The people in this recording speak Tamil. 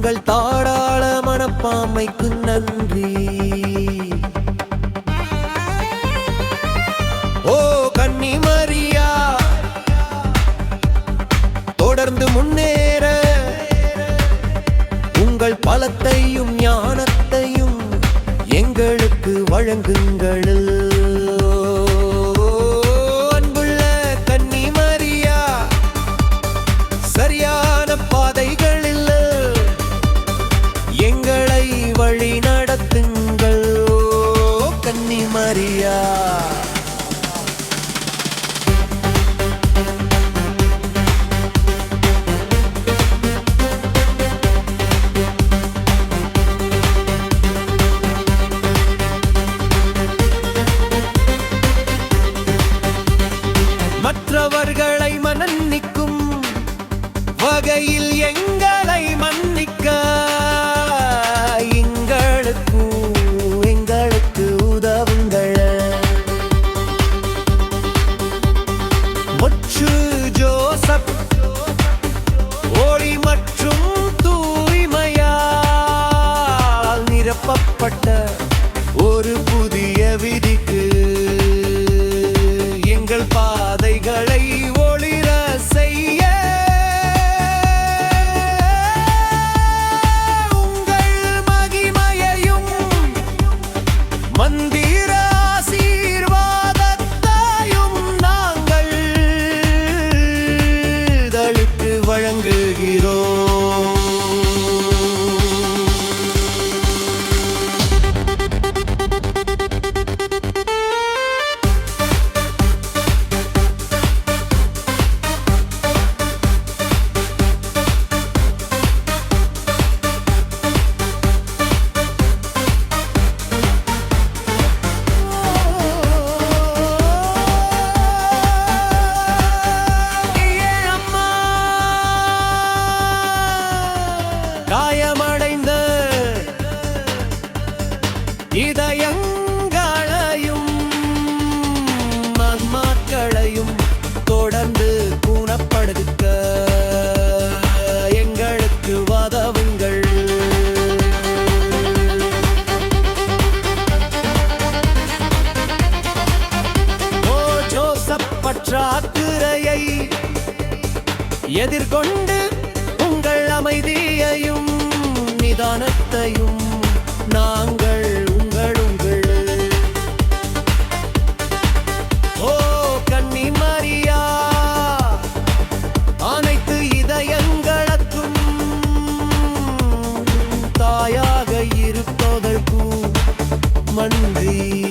உங்கள் தாடாள மனப்பாமைக்கு நன்றி. ஓ கன்னி மரியா தொடர்ந்து முன்னேற. உங்கள் பலத்தையும் ஞானத்தையும் எங்களுக்கு வழங்குங்கள். வழி நடத்துங்கள் கன்னி மரியா. மற்றவர்களை மன்னிக்கும் வகையில் எங்க நிரப்பப்பட்ட ஒரு புதிய விதிக்கு தொடர்ந்து குணப்படுத்த எங்களுக்கு உதவுங்கள் ஓ ஜோசப் பற்றாக்குறையை எதிர்கொண்டு உங்கள் அமைதியையும் நிதானத்தையும் தாயாக இருப்பதற்கும் நன்றி